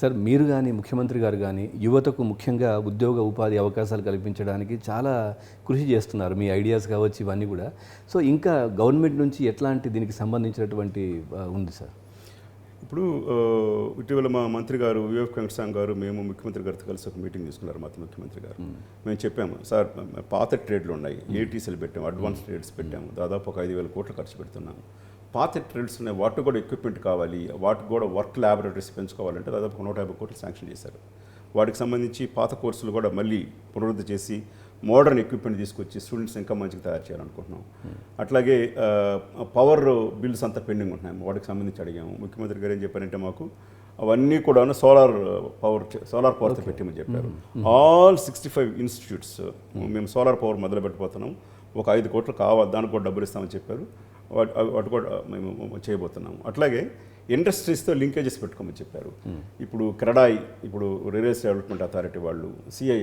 Sir మీరు కానీ ముఖ్యమంత్రి గారు కానీ యువతకు ముఖ్యంగా ఉద్యోగ ఉపాధి అవకాశాలు కల్పించడానికి చాలా కృషి చేస్తున్నారు మీ ఐడియాస్ కావచ్చు ఇవన్నీ కూడా. సో ఇంకా గవర్నమెంట్ నుంచి ఎట్లాంటి దీనికి సంబంధించినటువంటి ఉంది సార్? ఇప్పుడు ఇటీవల మా మంత్రి గారు వివేక్ వెంకటస్వామి గారు మేము ముఖ్యమంత్రి గారితో కలిసి ఒక మీటింగ్ తీసుకున్నారు మాతో ముఖ్యమంత్రి గారు. మేము. చెప్పాము సార్ పాత ట్రేడ్లు ఉన్నాయి ఏటీసీలు పెట్టాము అడ్వాన్స్ ట్రేడ్స్ పెట్టాము దాదాపు ఒక ఐదు వేల కోట్లు ఖర్చు పెడుతున్నాము. పాత ట్రేడ్స్ ఉన్నాయి. వాటికి కూడా ఎక్విప్మెంట్ కావాలి. వాటికి కూడా వర్క్ ల్యాబొరేటరీస్ పెంచుకోవాలంటే దాదాపు ఒక నూట యాభై కోట్లు శాంక్షన్ చేశారు. వాటికి సంబంధించి పాత కోర్సులు కూడా మళ్ళీ పునరుద్ధి చేసి మోడర్న్ ఎక్విప్మెంట్ తీసుకొచ్చి స్టూడెంట్స్ ఇంకా మంచిగా తయారు చేయాలనుకుంటున్నాం. అట్లాగే పవర్ బిల్స్ అంతా పెండింగ్ ఉంటున్నాయి. వాటికి సంబంధించి అడిగాము. ముఖ్యమంత్రి గారు ఏం చెప్పారంటే మాకు అవన్నీ కూడా సోలార్ పవర్ సోలార్ పవర్తో పెట్టమని చెప్పారు. ఆల్ సిక్స్టీ ఫైవ్ ఇన్స్టిట్యూట్స్ మేము సోలార్ పవర్ మొదలు పెట్టబోతున్నాం ఒక ఐదు కోట్లు కావాలి దానికి కూడా డబ్బులు ఇస్తామని చెప్పారు. వాటి వాటి కూడా మేము చేయబోతున్నాము. అట్లాగే ఇండస్ట్రీస్తో లింకేజెస్ పెట్టుకోమని చెప్పారు. ఇప్పుడు క్రెడాయ్ ఇప్పుడు రైల్వేస్ డెవలప్మెంట్ అథారిటీ వాళ్ళు సిఐ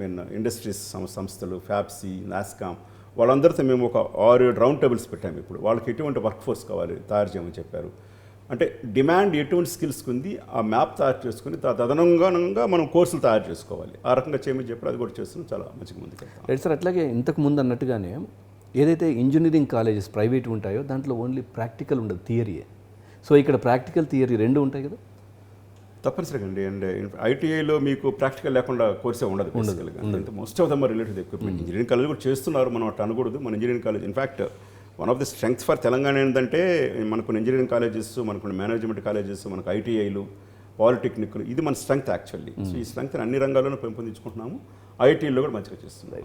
మీన్ ఇండస్ట్రీస్ సంస్థలు ఫ్యాప్సీ నాస్కామ్ వాళ్ళందరితో మేము ఒక ఆరు ఏడు రౌండ్ టేబుల్స్ పెట్టాము ఇప్పుడు. వాళ్ళకి ఎటువంటి వర్క్ ఫోర్స్ కావాలి తయారు చేయమని చెప్పారు. అంటే డిమాండ్ ఎటువంటి స్కిల్స్కి ఉంది ఆ మ్యాప్ తయారు చేసుకుని తదనుగుణంగా మనం కోర్సులు తయారు చేసుకోవాలి. ఆ రకంగా చేయమని చెప్పారు అది కూడా చేస్తున్నాం. చాలా మంచిగా ముందుకు సార్ అట్లాగే ఇంతకు ముందు అన్నట్టుగానే ఏదైతే ఇంజనీరింగ్ కాలేజెస్ ప్రైవేట్ ఉంటాయో దాంట్లో ఓన్లీ ప్రాక్టికల్ ఉండదు థియరీయే సో ఇక్కడ ప్రాక్టికల్ థియరీ రెండు ఉంటాయి కదా? తప్పనిసరిగా అండి. అండ్ ఐటీఐలో మీకు ప్రాక్టికల్ లేకుండా కోర్సే ఉండదు most of them related equipment engineering college కూడా చేస్తున్నారు మనం అట్లా అనకూడదు. మన engineering college in fact one of the strength for Telangana ఏంటంటే మనకు ఇంజనీరింగ్ కాలేజెస్ మనకు మేనేజ్మెంట్ కాలేజెస్ మనకు ఐటీఐలు పాలిటెక్నిక్లు ఇది మన స్ట్రెంగ్త్ యాక్చువల్లీ సో ఈ స్ట్రెంగ్త్ అన్ని రంగాల్లోనూ పెంపొందించుకుంటున్నాము. ఐటీలో కూడా మంచిగా చేస్తుంది